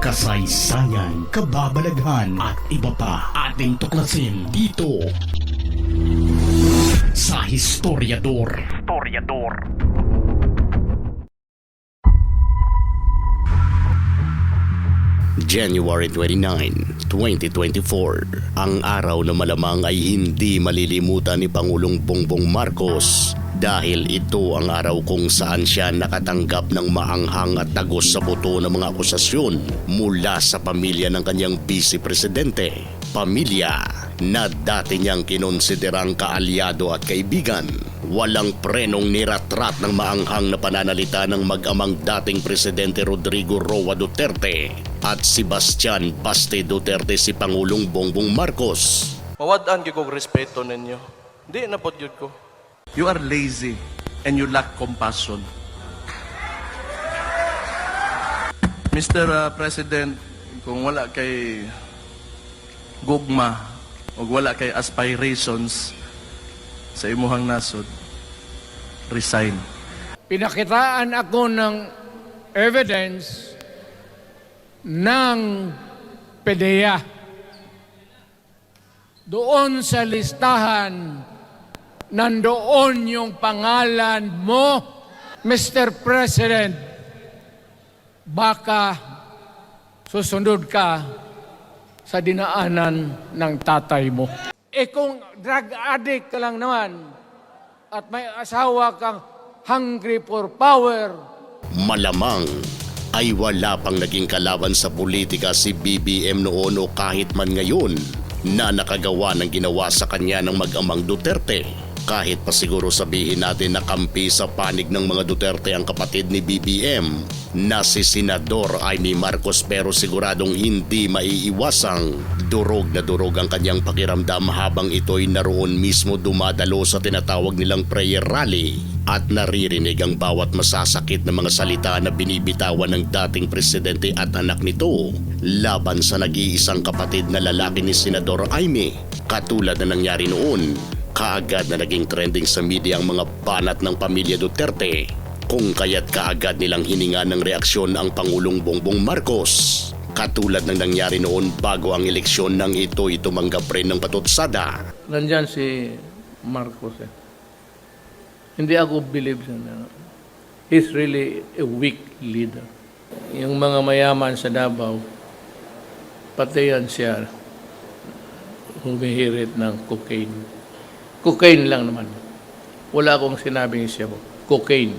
kasaysayan, kababalaghan at iba pa ating tuklasin dito sa Historiador. Historiador. January 29, 2024. Ang araw na malamang ay hindi malilimutan ni Pangulong Bongbong Marcos dahil ito ang araw kung saan siya nakatanggap ng maanghang at tagos sa buto ng mga akusasyon mula sa pamilya ng kanyang vice presidente. Pamilya na dati niyang kinonsiderang kaalyado at kaibigan. Walang prenong niratrat ng maanghang na pananalita ng mag-amang dating Presidente Rodrigo Roa Duterte at si Bastian Baste Duterte si Pangulong Bongbong Marcos. Mawadaan gyud kog respeto ninyo. Di na pod ko. You are lazy and you lack compassion. Mr. uh, President, kung wala kay gugma o wala kay aspirations sa imuhang nasod, resign. Pinakitaan ako ng evidence ng PDEA. Doon sa listahan, nandoon yung pangalan mo, Mr. President. Baka susunod ka sa dinaanan ng tatay mo. Eh kung drug addict ka lang naman at may asawa kang hungry for power, Malamang ay wala pang naging kalaban sa politika si BBM noon o kahit man ngayon na nakagawa ng ginawa sa kanya ng mag-amang Duterte. Kahit pa siguro sabihin natin na kampi sa panig ng mga Duterte ang kapatid ni BBM na si Senador Amy Marcos pero siguradong hindi maiiwasang durog na durog ang kanyang pakiramdam habang ito'y naroon mismo dumadalo sa tinatawag nilang prayer rally at naririnig ang bawat masasakit na mga salita na binibitawan ng dating presidente at anak nito laban sa nag-iisang kapatid na lalaki ni Senador Aimee. Katulad na nangyari noon, kaagad na naging trending sa media ang mga banat ng pamilya Duterte kung kaya't kaagad nilang hininga ng reaksyon ang Pangulong Bongbong Marcos. Katulad ng nangyari noon bago ang eleksyon nang ito'y tumanggap rin ng patutsada nandyan si Marcos eh. Hindi ako believe na. He's really a weak leader. Yung mga mayaman sa Davao, pati yan siya humihirit ng cocaine. Cocaine lang naman. Wala akong sinabing siya. Cocaine.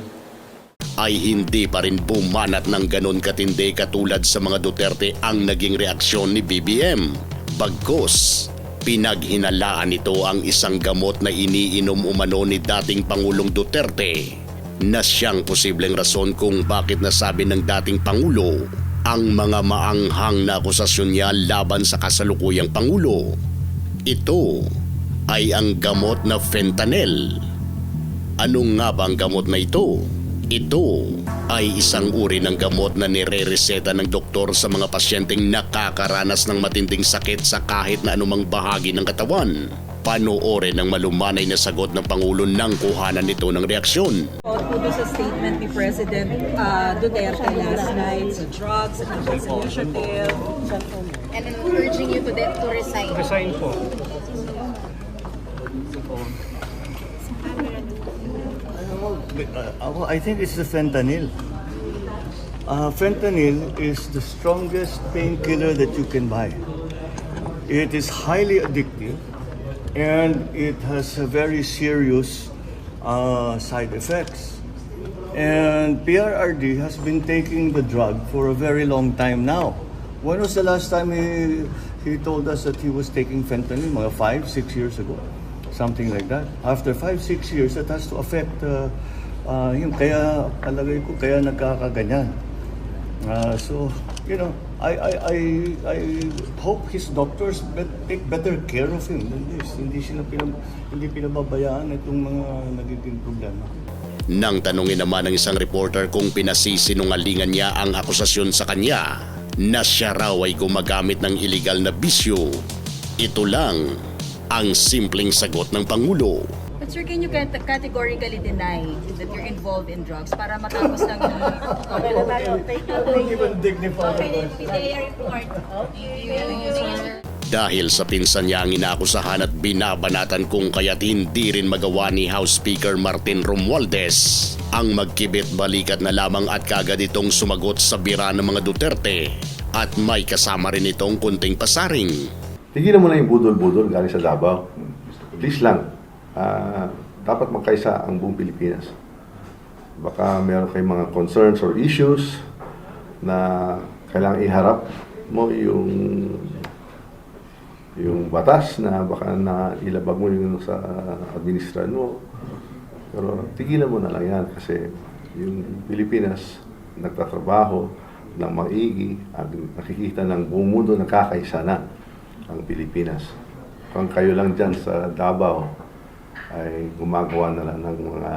ay hindi pa rin bumanat ng ganon katindi katulad sa mga Duterte ang naging reaksyon ni BBM. Bagkos, pinaghinalaan nito ang isang gamot na iniinom umano ni dating Pangulong Duterte na siyang posibleng rason kung bakit nasabi ng dating Pangulo ang mga maanghang na akusasyon niya laban sa kasalukuyang Pangulo. Ito ay ang gamot na fentanyl. Ano nga ba ang gamot na ito? Ito ay isang uri ng gamot na nire-reseta ng doktor sa mga pasyenteng nakakaranas ng matinding sakit sa kahit na anumang bahagi ng katawan. Panoorin ang malumanay na sagot ng Pangulo nang kuhanan nito ng reaksyon. Po sa statement ni President uh, Duterte last night sa drugs and initiative. And then urging you to, to resign. Resign po. Uh, I think it's the fentanyl. Uh, fentanyl is the strongest painkiller that you can buy. It is highly addictive and it has very serious uh, side effects. And PRRD has been taking the drug for a very long time now. When was the last time he, he told us that he was taking fentanyl? Mga five, six years ago. Something like that. After five, six years, that has to affect uh, uh, yun. Kaya, alagay ko, kaya nagkakaganyan. Uh, so, you know, I, I, I, I hope his doctors bet, take better care of him than this. Hindi sila pinab, hindi pinababayaan itong mga nagiging problema. Nang tanungin naman ng isang reporter kung pinasisinungalingan niya ang akusasyon sa kanya na siya raw ay gumagamit ng iligal na bisyo, ito lang ang simpleng sagot ng Pangulo. But Sir, can you cat- categorically deny that you're involved in drugs para matapos lang yung... Dahil sa pinsan niya ang inaakusahan at binabanatan kung kaya't hindi rin magawa ni House Speaker Martin Romualdez ang magkibit balikat na lamang at kagad itong sumagot sa bira ng mga Duterte. At may kasama rin itong kunting pasaring. Tigilan mo na yung budol-budol galing sa Davao. Please lang. Ah, dapat magkaisa ang buong Pilipinas. Baka meron kayong mga concerns or issues na kailangang iharap mo yung yung batas na baka na ilabag mo yung sa administrasyon mo. Pero tigilan mo na lang yan kasi yung Pilipinas nagtatrabaho ng maigi nakikita ng buong mundo nakakaisa na ang Pilipinas. Kung kayo lang dyan sa Davao ay gumagawa na lang ng mga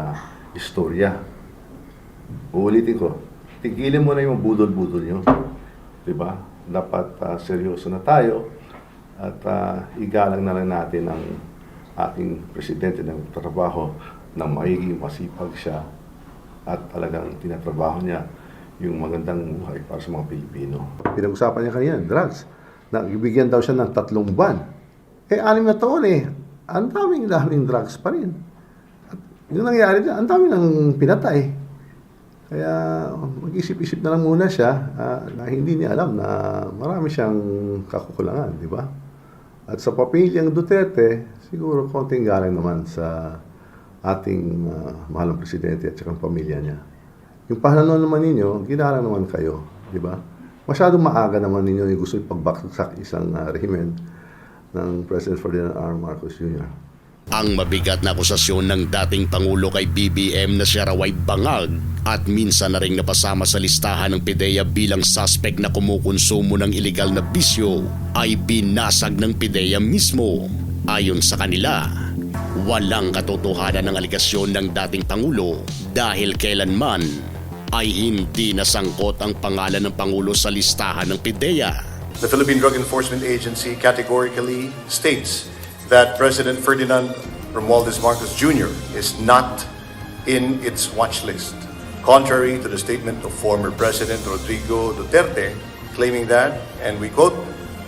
istorya. Uulitin ko, tigilan mo na yung budol-budol nyo. Diba? Dapat ah, seryoso na tayo at ah, igalang na lang natin ang ating presidente ng trabaho ng maigi, masipag siya at talagang tinatrabaho niya yung magandang buhay para sa mga Pilipino. Pinag-usapan niya kanina, drugs. Nagbibigyan daw siya ng tatlong ban. Eh, anim na taon eh. Ang daming daming drugs pa rin. At yung nangyari dyan, ang dami nang pinatay. Kaya mag-isip-isip na lang muna siya ah, na hindi niya alam na marami siyang kakukulangan, di ba? At sa papilyang Duterte, siguro konting galing naman sa ating ah, mahalang presidente at saka pamilya niya. Yung pahlanon naman ninyo, ginala naman kayo, di ba? Masyadong maaga naman ninyo yung gusto ipagbaksak isang uh, rehimen ng President Ferdinand R. Marcos Jr. Ang mabigat na akusasyon ng dating Pangulo kay BBM na siya raw ay bangag at minsan na rin napasama sa listahan ng PIDEA bilang suspect na kumukonsumo ng ilegal na bisyo ay binasag ng PIDEA mismo. Ayon sa kanila, walang katotohanan ng aligasyon ng dating Pangulo dahil kailanman ay hindi nasangkot ang pangalan ng Pangulo sa listahan ng PIDEA. The Philippine Drug Enforcement Agency categorically states that President Ferdinand Romualdez Marcos Jr. is not in its watch list, contrary to the statement of former President Rodrigo Duterte, claiming that, and we quote,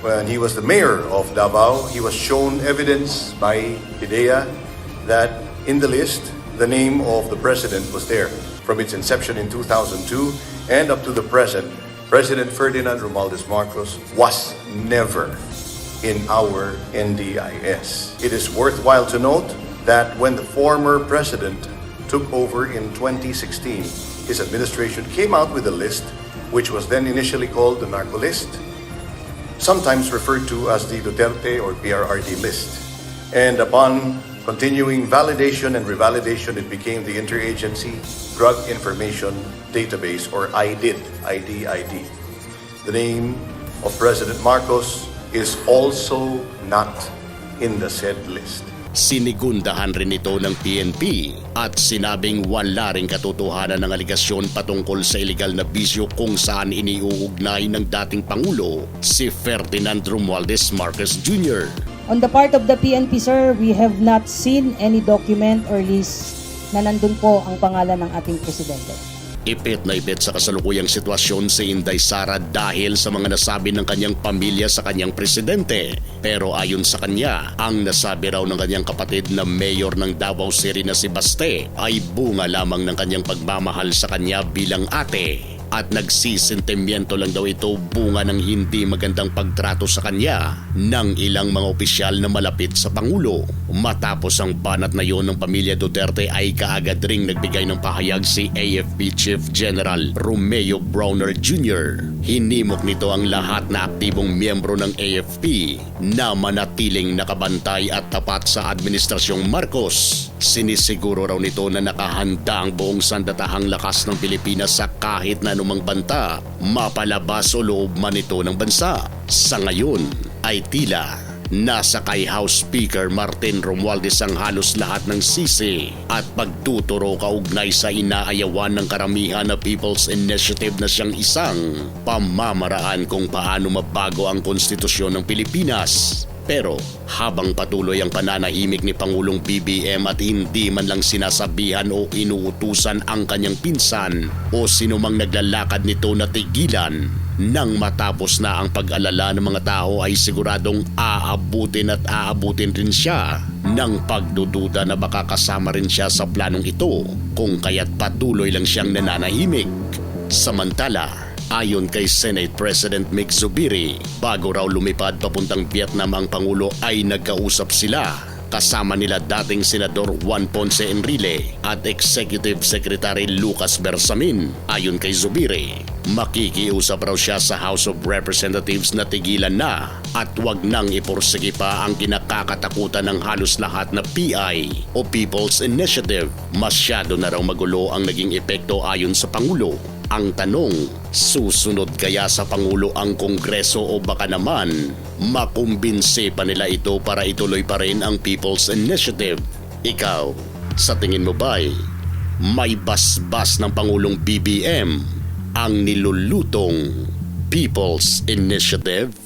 when he was the mayor of Davao, he was shown evidence by PIDEA that in the list, the name of the president was there. From its inception in 2002 and up to the present, President Ferdinand Romualdez Marcos was never in our NDIS. It is worthwhile to note that when the former president took over in 2016, his administration came out with a list, which was then initially called the narco list, sometimes referred to as the Duterte or PRRD list. And upon continuing validation and revalidation, it became the Interagency Drug Information Database or IDID, IDID. The name of President Marcos is also not in the said list. Sinigundahan rin ito ng PNP at sinabing wala ring katotohanan ng aligasyon patungkol sa ilegal na bisyo kung saan iniuugnay ng dating Pangulo si Ferdinand Romualdez Marcos Jr. On the part of the PNP, sir, we have not seen any document or list na nandun po ang pangalan ng ating presidente. Ipit na ipit sa kasalukuyang sitwasyon si Inday Sara dahil sa mga nasabi ng kanyang pamilya sa kanyang presidente. Pero ayon sa kanya, ang nasabi raw ng kanyang kapatid na mayor ng Davao City na si Baste ay bunga lamang ng kanyang pagmamahal sa kanya bilang ate. At nagsisentimiento lang daw ito bunga ng hindi magandang pagtrato sa kanya ng ilang mga opisyal na malapit sa Pangulo. Matapos ang banat na yon ng pamilya Duterte ay kaagad ring nagbigay ng pahayag si AFP Chief General Romeo Browner Jr. Hinimok nito ang lahat na aktibong miyembro ng AFP na manatiling nakabantay at tapat sa Administrasyong Marcos. Sinisiguro raw nito na nakahanda ang buong sandatahang lakas ng Pilipinas sa kahit na anumang banta, mapalabas o loob man ito ng bansa. Sa ngayon ay tila Nasa kay House Speaker Martin Romualdez ang halos lahat ng sisi at pagtuturo kaugnay sa inaayawan ng karamihan na People's Initiative na siyang isang pamamaraan kung paano mabago ang konstitusyon ng Pilipinas Pero habang patuloy ang pananahimik ni Pangulong BBM at hindi man lang sinasabihan o inuutusan ang kanyang pinsan o sinumang naglalakad nito na tigilan, nang matapos na ang pag-alala ng mga tao ay siguradong aabutin at aabutin rin siya ng pagdududa na baka kasama rin siya sa planong ito kung kaya't patuloy lang siyang nananahimik. Samantala, Ayon kay Senate President Mick Zubiri, bago raw lumipad papuntang Vietnam ang Pangulo ay nagkausap sila kasama nila dating Senador Juan Ponce Enrile at Executive Secretary Lucas Bersamin. Ayon kay Zubiri, makikiusap raw siya sa House of Representatives na tigilan na at wag nang iporsige pa ang kinakakatakutan ng halos lahat na PI o People's Initiative. Masyado na raw magulo ang naging epekto ayon sa Pangulo. Ang tanong, susunod kaya sa Pangulo ang Kongreso o baka naman makumbinse pa nila ito para ituloy pa rin ang People's Initiative? Ikaw, sa tingin mo ba'y may basbas ng Pangulong BBM ang nilulutong People's Initiative?